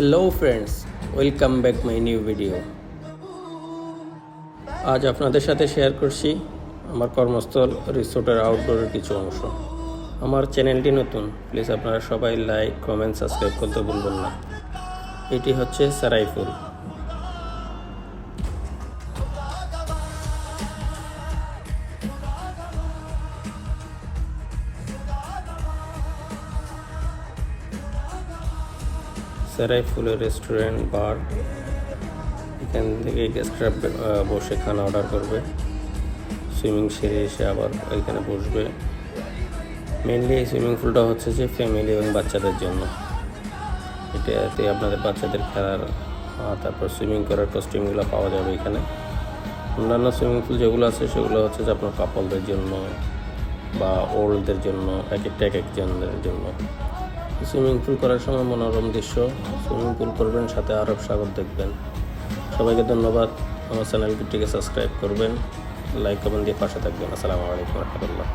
Hello friends welcome back my new video আজ আপনাদের সাথে শেয়ার করছি আমার কর্মস্থল রিসোর্টের আউটডোরের কিছু অংশ। আমার চ্যানেলটি নতুন প্লিজ আপনারা সবাই লাইক কমেন্ট সাবস্ক্রাইব করতে ভুলবেন না। এটি হচ্ছে সারাইফুল। সেরাই ফুলের রেস্টুরেন্ট বার এখান থেকে গেস্টরা বসে খানা অর্ডার করবে। সুইমিং সেরে এসে আবার এখানে বসবে। মেনলি এই সুইমিং পুলটা হচ্ছে যে ফ্যামিলি এবং বাচ্চাদের জন্য। এটাতে আপনাদের বাচ্চাদের খেলার তারপর সুইমিং করার কস্টিউমগুলো পাওয়া যাবে এখানে। অন্যান্য সুইমিং পুল যেগুলো আছে, সেগুলো হচ্ছে যে আপনার কাপলদের জন্য বা ওল্ডদের জন্য এক একটা এক একজনদের জন্য। সুইমিং পুল করার সময় মনোরম দৃশ্য, সুইমিং পুল করবেন, সাথে আরব সাগর দেখবেন। সবাইকে ধন্যবাদ। আমার চ্যানেলটিকে সাবস্ক্রাইব করবেন, লাইক কমেন্ট দিয়ে পাশে থাকবেন। আসসালামু আলাইকুম রহমতুল্লাহ।